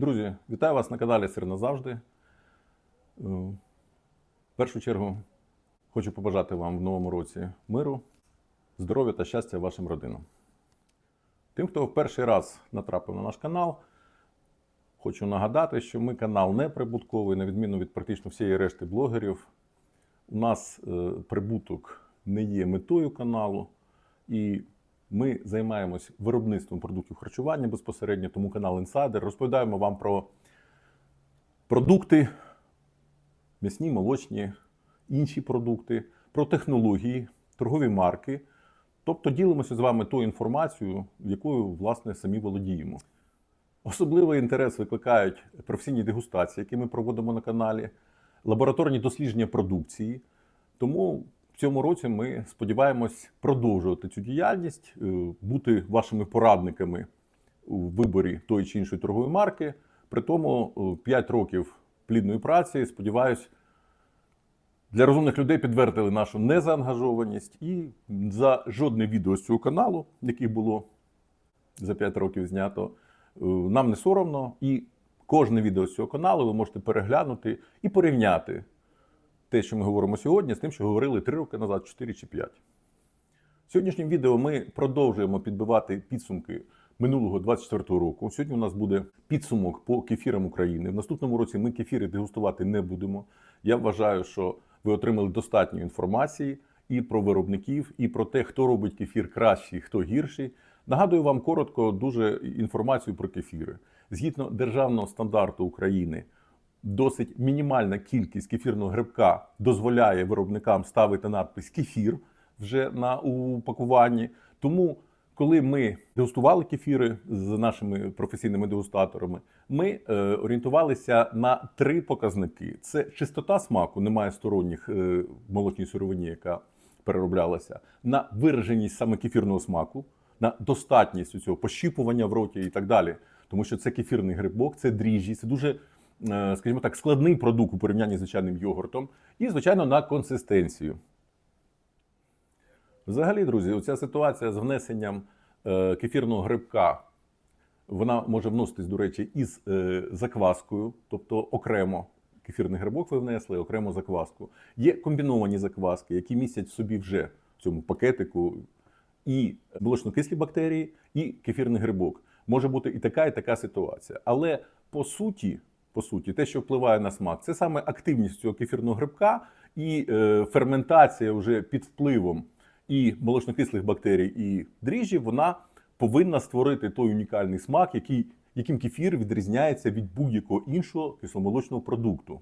Друзі, вітаю вас на каналі Сир назавжди. Е, В першу чергу хочу побажати вам в новому році миру, здоров'я та щастя вашим родинам. Тим, хто в перший раз натрапив на наш канал, хочу нагадати, що ми канал не прибутковий, на відміну від практично всієї решти блогерів. У нас е, прибуток не є метою каналу, і ми займаємось виробництвом продуктів харчування безпосередньо, тому канал Інсайдер. Розповідаємо вам про продукти, м'ясні, молочні, інші продукти, про технології, торгові марки. Тобто ділимося з вами тою інформацією, якою, власне, самі володіємо. Особливий інтерес викликають професійні дегустації, які ми проводимо на каналі, лабораторні дослідження продукції. Тому цьому році ми сподіваємось продовжувати цю діяльність, е, бути вашими порадниками у виборі тої чи іншої торгової марки. При тому 5 років плідної праці, сподіваюсь, для розумних людей підтвердили нашу незаангажованість і за жодне відео з цього каналу, яке було за 5 років знято, е, нам не соромно. І кожне відео з цього каналу ви можете переглянути і порівняти те, що ми говоримо сьогодні, з тим, що говорили 3 роки назад, 4 чи 5. В сьогоднішнім відео ми продовжуємо підбивати підсумки минулого 24 року. Сьогодні у нас буде підсумок по кефірам України. В наступному році ми кефіри дегустувати не будемо. Я вважаю, що ви отримали достатньо інформації і про виробників, і про те, хто робить кефір кращий, хто гірший. Нагадую вам коротко дуже інформацію про кефіри. Згідно державного стандарту України, досить мінімальна кількість кефірного грибка дозволяє виробникам ставити надпис кефір вже на упакуванні. Тому, коли ми дегустували кефіри з нашими професійними дегустаторами, ми е, орієнтувалися на три показники: це чистота смаку, немає сторонніх е, молочній сировині, яка перероблялася, на вираженість саме кефірного смаку, на достатність цього пощіпування в роті і так далі. Тому що це кефірний грибок, це дріжджі, це дуже, скажімо так, складний продукт у порівнянні з звичайним йогуртом, і, звичайно, на консистенцію. Взагалі, друзі, оця ситуація з внесенням е, кефірного грибка, вона може вноситись, до речі, із е, закваскою, тобто окремо кефірний грибок ви внесли, окремо закваску. Є комбіновані закваски, які містять собі вже в цьому пакетику і молочно-кислі бактерії, і кефірний грибок. Може бути і така, і така ситуація. Але по суті, по суті, те, що впливає на смак, це саме активність цього кефірного грибка і е, ферментація вже під впливом і молочно-кислих бактерій, і дріжджів, вона повинна створити той унікальний смак, який, яким кефір відрізняється від будь-якого іншого кисломолочного продукту.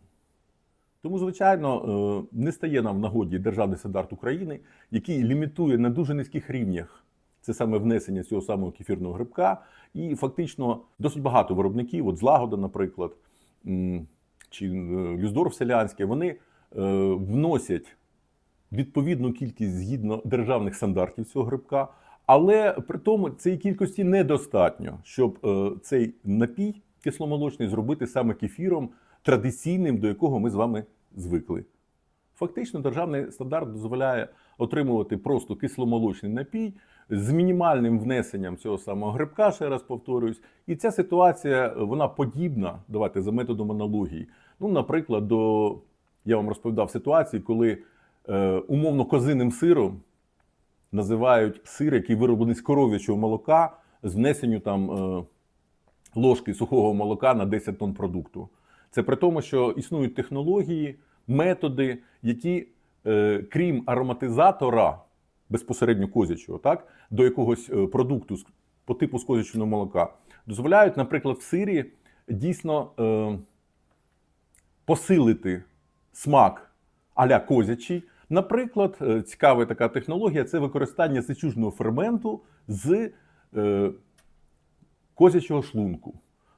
Тому, звичайно, е, не стає нам в нагоді державний стандарт України, який лімітує на дуже низьких рівнях це саме внесення цього самого кефірного грибка. І фактично досить багато виробників, от злагода, наприклад, чи е, Люздорф Селянське, вони е, вносять відповідну кількість згідно державних стандартів цього грибка, але при тому цієї кількості недостатньо, щоб е, цей напій кисломолочний зробити саме кефіром традиційним, до якого ми з вами звикли. Фактично, державний стандарт дозволяє отримувати просто кисломолочний напій з мінімальним внесенням цього самого грибка, ще раз повторюсь. І ця ситуація вона подібна, давайте за методом аналогії. Ну, наприклад, до я вам розповідав ситуації, коли е, умовно козиним сиром називають сир, який вироблений з коров'ячого молока, з внесенню там е, ложки сухого молока на 10 тонн продукту. Це при тому, що існують технології, методи, які, е, крім ароматизатора безпосередньо козячого, так, до якогось е, продукту по типу з козячого молока, дозволяють, наприклад, в сирі дійсно е, посилити смак аля козячий. Наприклад, е, цікава така технологія це використання сечужного ферменту з е, козячого шлунку.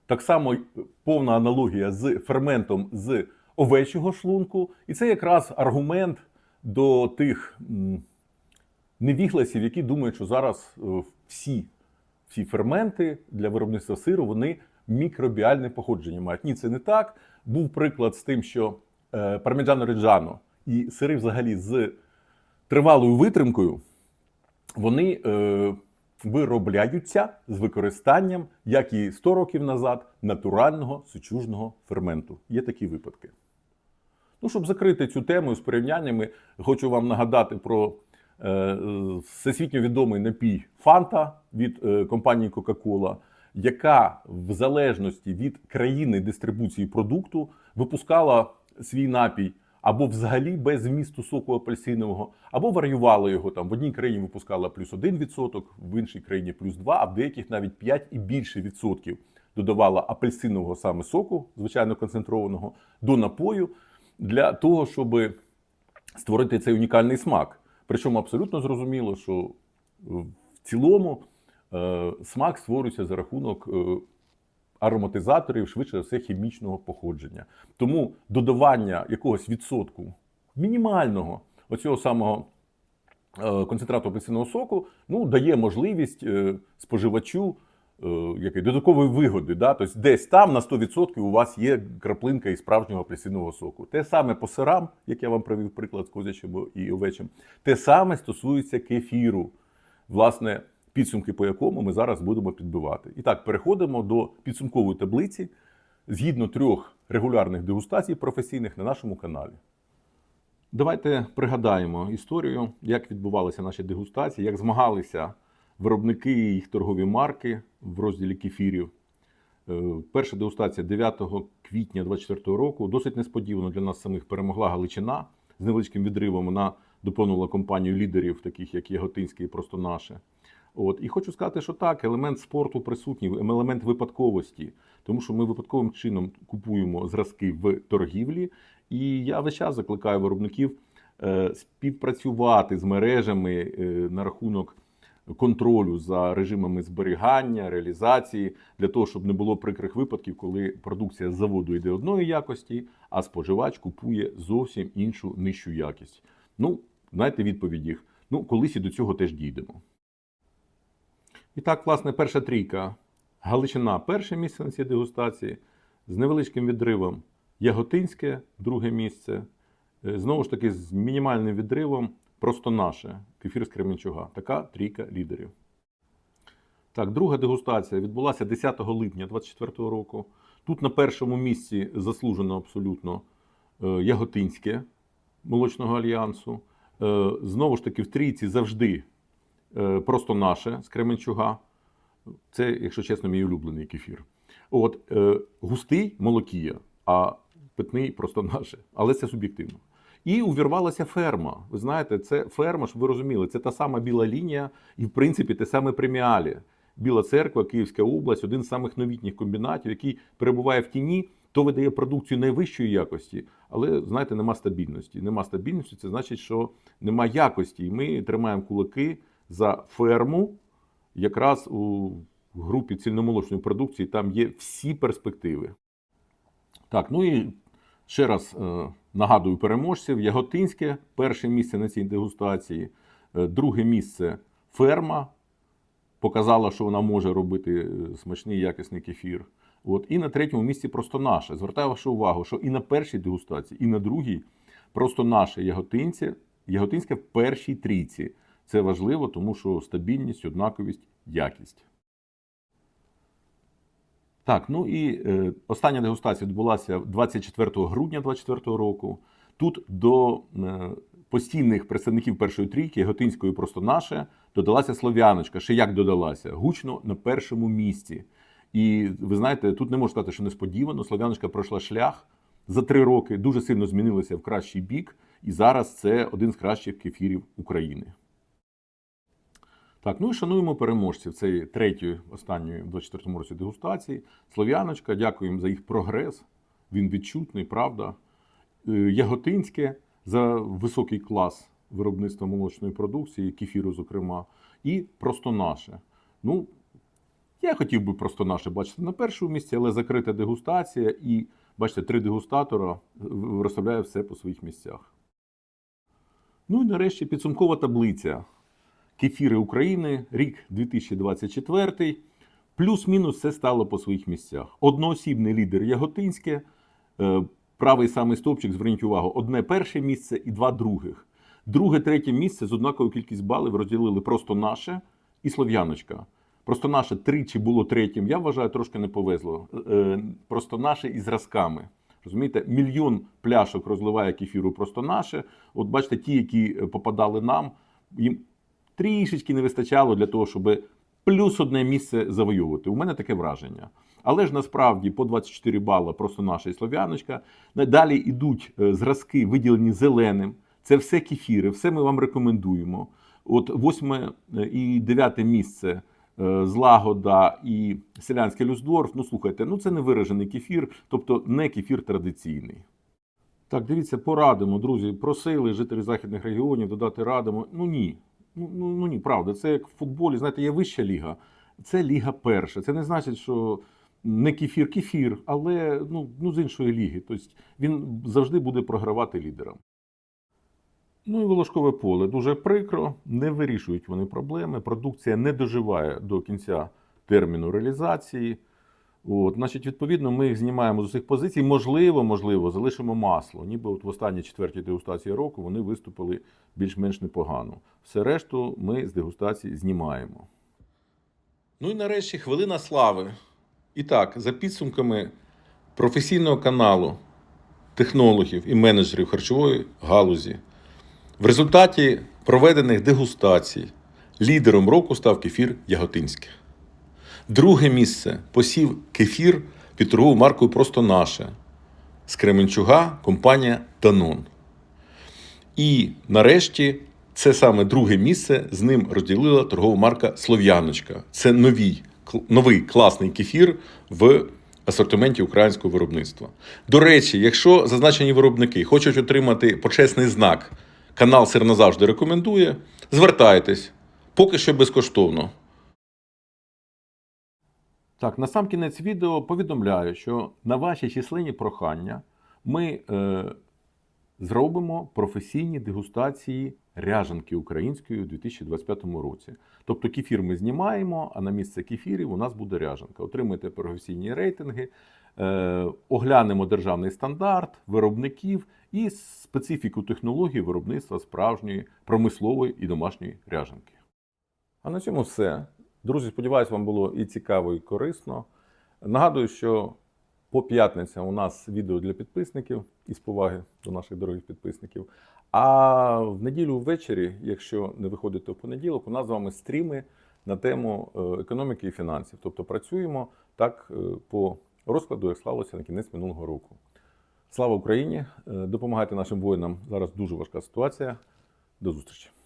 Так само повна аналогія з ферментом з овечого шлунку. І це якраз аргумент до тих невігласів, які думають, що зараз е, всі, всі ферменти для виробництва сиру вони мікробіальне походження мають. Ні, це не так. Був приклад з тим, що е, парміджано реджано і сири взагалі з тривалою витримкою, вони е, виробляються з використанням, як і 100 років назад, натурального сучужного ферменту. Є такі випадки. Ну, щоб закрити цю тему з порівняннями, хочу вам нагадати про всесвітньо відомий напій Фанта від е, компанії Coca-Cola, яка в залежності від країни дистрибуції продукту випускала свій напій або взагалі без змісту соку апельсинового, або варіювала його там. В одній країні випускала плюс 1%, в іншій країні плюс 2%, а в деяких навіть 5 і більше відсотків додавала апельсинового саме соку, звичайно концентрованого, до напою для того, щоб створити цей унікальний смак. Причому абсолютно зрозуміло, що в цілому е, смак створюється за рахунок е, ароматизаторів, швидше за все, хімічного походження. Тому додавання якогось відсотку мінімального оцього самого е, концентрату апельсинового соку ну, дає можливість споживачу е, якої, додаткової вигоди. Да? Тобто десь там на 100% у вас є краплинка із справжнього апельсинового соку. Те саме по сирам, як я вам привів приклад з козячим і овечим, те саме стосується кефіру. Власне, підсумки по якому ми зараз будемо підбивати. І так, переходимо до підсумкової таблиці згідно трьох регулярних дегустацій професійних на нашому каналі. Давайте пригадаємо історію, як відбувалися наші дегустації, як змагалися виробники і їх торгові марки в розділі кефірів. Е, Перша дегустація 9 квітня 2024 року. Досить несподівано для нас самих перемогла Галичина з невеличким відривом. Вона доповнила компанію лідерів, таких як Яготинський і просто наше. От і хочу сказати, що так, елемент спорту присутній, елемент випадковості, тому що ми випадковим чином купуємо зразки в торгівлі. І я весь час закликаю виробників е, співпрацювати з мережами е, на рахунок контролю за режимами зберігання, реалізації для того, щоб не було прикрих випадків, коли продукція з заводу йде одної якості, а споживач купує зовсім іншу нижчу якість. Ну, знаєте відповідь їх. Ну, колись і до цього теж дійдемо. І так, власне, перша трійка. Галичина перше місце на цій дегустації з невеличким відривом. Яготинське друге місце. Е, Знову ж таки, з мінімальним відривом просто наше кефір з Кременчуга. Така трійка лідерів. Так, друга дегустація відбулася 10 липня 2024 року. Тут на першому місці заслужено абсолютно е, Яготинське молочного альянсу. Е, Знову ж таки, в трійці завжди е, просто наше з Кременчуга. Це, якщо чесно, мій улюблений кефір. От, густий молокія, а питний просто наше. Але це суб'єктивно. І увірвалася ферма. Ви знаєте, це ферма, щоб ви розуміли, це та сама біла лінія, і в принципі те саме преміалі. Біла церква, Київська область, один з самих новітніх комбінатів, який перебуває в тіні, то видає продукцію найвищої якості, але знаєте, нема стабільності. Нема стабільності, це значить, що нема якості. І ми тримаємо кулаки за ферму, якраз у групі цільномолочної продукції там є всі перспективи. Так, ну і ще раз е, нагадую переможців: Яготинське перше місце на цій дегустації, Е, друге місце ферма. Показала, що вона може робити е, смачний якісний кефір. От, і на третьому місці просто наше. Звертаю вашу увагу, що і на першій дегустації, і на другій просто наше яготинці, яготинське в першій трійці. Це важливо, тому що стабільність, однаковість, якість. Так, ну і е, остання дегустація відбулася 24 грудня 2024 року. Тут до е, постійних представників першої трійки, Готинської просто наше, додалася слов'яночка. Ще як додалася? Гучно на першому місці. І ви знаєте, тут не можу сказати, що несподівано. Слов'яночка пройшла шлях за три роки, дуже сильно змінилася в кращий бік, і зараз це один з кращих кефірів України. Так, ну і шануємо переможців цієї третьої, останньої в 24 році дегустації. Слов'яночка, дякуємо за їх прогрес. Він відчутний, правда. Е, Яготинське за високий клас виробництва молочної продукції, кефіру, зокрема, і просто наше. Ну, я хотів би просто наше бачити на першому місці, але закрита дегустація, і бачите, три дегустатора розставляє все по своїх місцях. Ну і нарешті підсумкова таблиця. Кефіри України, рік 2024. Плюс-мінус все стало по своїх місцях. Одноосібний лідер Яготинське, е, правий самий стовпчик, зверніть увагу, одне перше місце і два других. Друге, третє місце з однаковою кількістю балів розділили просто наше і слов'яночка. Просто наше тричі було третім. Я вважаю, трошки не повезло. Е, Просто наше із зразками. Розумієте, мільйон пляшок розливає кефіру просто наше. От бачите, ті, які е, попадали нам, їм трішечки не вистачало для того, щоб плюс одне місце завоювати. У мене таке враження. Але ж насправді по 24 бала просто наша і слов'яночка. Далі йдуть е, зразки, виділені зеленим. Це все кефіри, все ми вам рекомендуємо. От восьме е, і дев'яте місце е, Злагода і селянське Люсдорф. Ну слухайте, ну це не виражений кефір, тобто не кефір традиційний. Так, дивіться, порадимо, друзі. Просили жителі західних регіонів додати радимо. Ну ні. Ну, ну, ну ні, правда, це як в футболі, знаєте, є вища ліга. Це ліга перша. Це не значить, що не кефір, кефір, але ну, ну з іншої ліги. Тобто він завжди буде програвати лідерам. Ну і волошкове поле дуже прикро, не вирішують вони проблеми. Продукція не доживає до кінця терміну реалізації. От, значить, відповідно, ми їх знімаємо з усіх позицій. Можливо, можливо, залишимо масло. Ніби от в останній четвертій дегустації року вони виступили більш-менш непогано. Все решту ми з дегустації знімаємо. Ну і нарешті хвилина слави. І так, за підсумками професійного каналу технологів і менеджерів харчової галузі. В результаті проведених дегустацій лідером року став кефір Яготинське. Друге місце посів кефір під торговою маркою Просто наше з Кременчуга компанія Данон. І нарешті це саме друге місце з ним розділила торгова марка Слов'яночка. Це новий, новий класний кефір в асортименті українського виробництва. До речі, якщо зазначені виробники хочуть отримати почесний знак, канал Сир назавжди рекомендує, звертайтесь, поки що безкоштовно. Так, на сам кінець відео повідомляю, що на ваші численні прохання ми е, зробимо професійні дегустації ряжанки української у 2025 році. Тобто кефір ми знімаємо, а на місце кефірів у нас буде ряжанка. Отримуєте професійні рейтинги, е, оглянемо державний стандарт виробників і специфіку технології виробництва справжньої промислової і домашньої ряжанки. А на цьому все. Друзі, сподіваюся, вам було і цікаво, і корисно. Нагадую, що по п'ятницям у нас відео для підписників із поваги до наших дорогих підписників. А в неділю ввечері, якщо не виходите в понеділок, у нас з вами стріми на тему е, економіки і фінансів. Тобто працюємо так е, по розкладу, як склалося на кінець минулого року. Слава Україні! Е, Допомагайте нашим воїнам. Зараз дуже важка ситуація. До зустрічі!